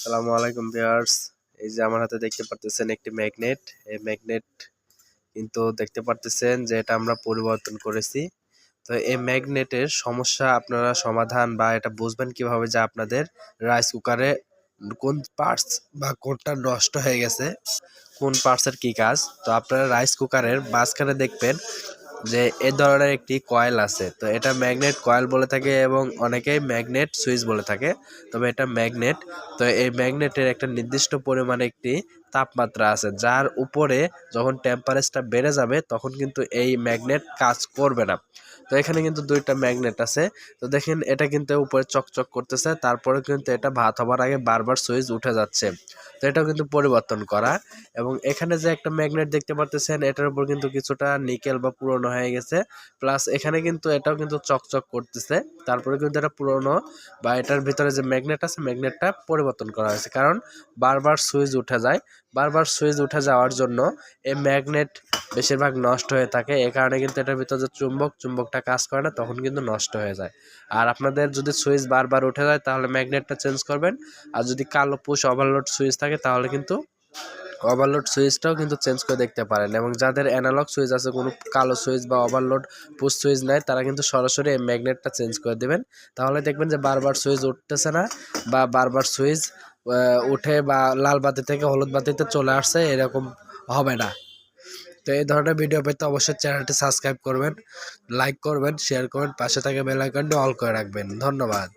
সালামু আলাইকুম ভিউয়ার্স। এই যে আমার হাতে দেখতে পারতেছেন একটি ম্যাগনেট। এই ম্যাগনেট কিন্তু দেখতে পারতেছেন যে এটা আমরা পরিবর্তন করেছি। তো এই ম্যাগনেটের সমস্যা আপনারা সমাধান বা এটা বুঝবেন কীভাবে যে আপনাদের রাইস কুকারে কোন পার্টস বা কোনটা নষ্ট হয়ে গেছে, কোন পার্টসের কি কাজ। তো আপনারা রাইস কুকারের মাঝখানে দেখবেন যে এ ধরনের একটি কয়েল আছে। তো এটা ম্যাগনেট কয়েল বলে থাকে এবং অনেকেই ম্যাগনেট সুইচ বলে থাকে। তবে এটা ম্যাগনেট তো এই ম্যাগনেটের একটা নির্দিষ্ট পরিমাণে একটি তাপমাত্রা আছে, যার উপরে যখন টেম্পারেচারটা বেড়ে যাবে, তখন কিন্তু এই ম্যাগনেট কাজ করবে না। তো এখানে কিন্তু দুইটা ম্যাগনেট আছে। তো দেখেন, এটা কিন্তু উপরে চকচক করতেছে, তারপরে কিন্তু এটা ভাত হবার আগে বারবার সুইচ উঠে যাচ্ছে। তো এটাও কিন্তু পরিবর্তন করা। এবং এখানে যে একটা ম্যাগনেট দেখতে পারতেছেন, এটার উপর কিন্তু কিছুটা নিকেল বা পুরনো হয়ে গেছে। প্লাস এখানে কিন্তু এটাও কিন্তু চকচক করতেছে। তারপরে কিন্তু এটা পুরনো বা এটার ভিতরে যে ম্যাগনেট আছে ম্যাগনেটটা পরিবর্তন করা হয়েছে। কারণ বারবার সুইচ উঠে যায়। বারবার সুইচ উঠে যাওয়ার জন্য এই ম্যাগনেট বেশিরভাগ নষ্ট হয়ে থাকে। এ কারণে কিন্তু এটার ভিতরে যে চুম্বক, চুম্বকটা কাজ করে না, তখন কিন্তু নষ্ট হয়ে যায়। আর আপনাদের যদি সুইচ বারবার উঠে যায়, তাহলে ম্যাগনেটটা চেঞ্জ করবেন। আর যদি কালো পুশ ওভারলোড সুইচ থাকে, তাহলে কিন্তু ওভারলোড সুইচটাও কিন্তু চেঞ্জ করে দেখতে পারেন। এবং যাদের অ্যানালগ সুইচ আছে, কোনো কালো সুইচ বা ওভারলোড পুশ সুইচ নাই, তারা কিন্তু সরাসরি এই ম্যাগনেটটা চেঞ্জ করে দেবেন। তাহলে দেখবেন যে বারবার সুইচ উঠতেছে না, বা বারবার সুইচ উঠে বা লাল বাতি থেকে হলুদ বাতিতে চলে আসছে, এরকম হবে না। তো এই ধরনের ভিডিও পেতে অবশ্যই চ্যানেলটি সাবস্ক্রাইব করবেন লাইক করবেন শেয়ার করবেন, পাশে থাকে বেল আইকনটি অল করে রাখবেন। ধন্যবাদ।